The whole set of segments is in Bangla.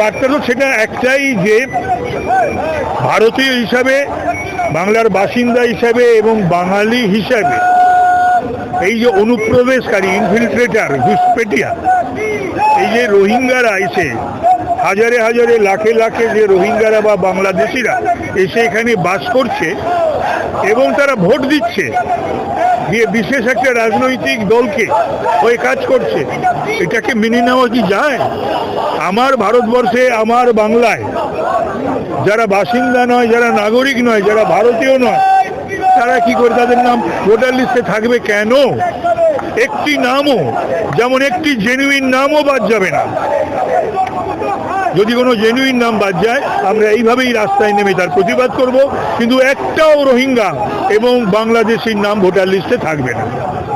বার্তা তো সেটা একটাই যে ভারতীয় হিসাবে, বাংলার বাসিন্দা হিসাবে এবং বাঙালি হিসাবে, এই যে অনুপ্রবেশকারী ইনফিলট্রেটার ঘুষপেটিয়া, এই যে রোহিঙ্গারা এসে, হাজারে হাজারে, লাখে লাখে যে রোহিঙ্গারা বা বাংলাদেশিরা এসে এখানে বাস করছে এবং তারা ভোট দিচ্ছে বিশেষ একটা রাজনৈতিক দলকে ওই কাজ করছে। এটাকে মেনে নেওয়া কি যায়? আমার ভারতবর্ষে, আমার বাংলায়, যারা বাসিন্দা নয়, যারা নাগরিক নয়, যারা ভারতীয় নয়, তারা কি করে তাদের নাম ভোটার লিস্টে থাকবে কেন? একটি নামও, যেমন একটি জেনুইন নামও বাদ যাবে না। যদি কোনো জেনুইন নাম বাদ যায় আমরা এইভাবেই রাস্তায় নেমে তার প্রতিবাদ করব। কিন্তু একটাও রোহিঙ্গা এবং বাংলাদেশির নাম ভোটার লিস্টে থাকবে না।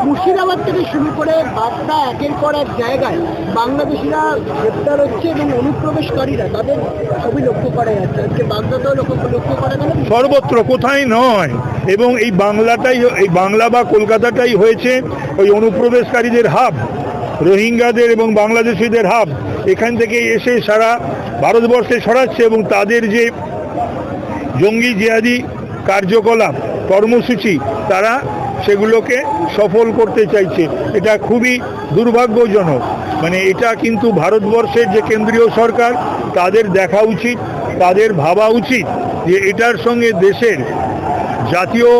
মুর্শিদাবাদ থেকে শুরু করে বার্তা একের পর এক জায়গায় বাংলাদেশিরা গ্রেপ্তার হচ্ছে এবং অনুপ্রবেশকারীরা তাদের ছবি লক্ষ্য করা যাচ্ছে। আজকে বাগদাতেও লক্ষ্য লক্ষ্য করা গেল। সর্বত্র কোথায় নয় এবং এই বাংলাটাই এই বাংলা বা কলকাতাটাই হয়েছে ওই অনুপ্রবেশকারীদের হাব। রোহিঙ্গাদের এবং বাংলাদেশিদের হাব এখান থেকে এসে সারা ভারতবর্ষে ছড়াচ্ছে এবং তাদের যে জঙ্গি জিহাদি কার্যকলাপ, কর্মসূচি, তারা সেগুলোকে সফল করতে চাইছে। এটা খুবই দুর্ভাগ্যজনক। মানে এটা কিন্তু ভারতবর্ষের যে কেন্দ্রীয় সরকার, তাদের দেখা উচিত, তাদের ভাবা উচিত যে এটার সঙ্গে দেশের জাতীয়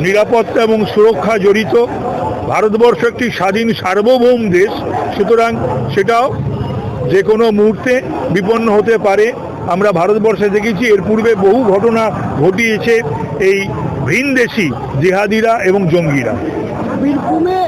নিরাপত্তা এবং সুরক্ষা জড়িত ভারতবর্ষ একটি স্বাধীন সার্বভৌম দেশ। সুতরাং সেটাও যে কোনো মুহূর্তে বিপন্ন হতে পারে। আমরা ভারতবর্ষে দেখেছি, এর পূর্বে বহু ঘটনা ঘটিয়েছে এই ভিনদেশি জেহাদিরা এবং জঙ্গিরা। বীরভূমে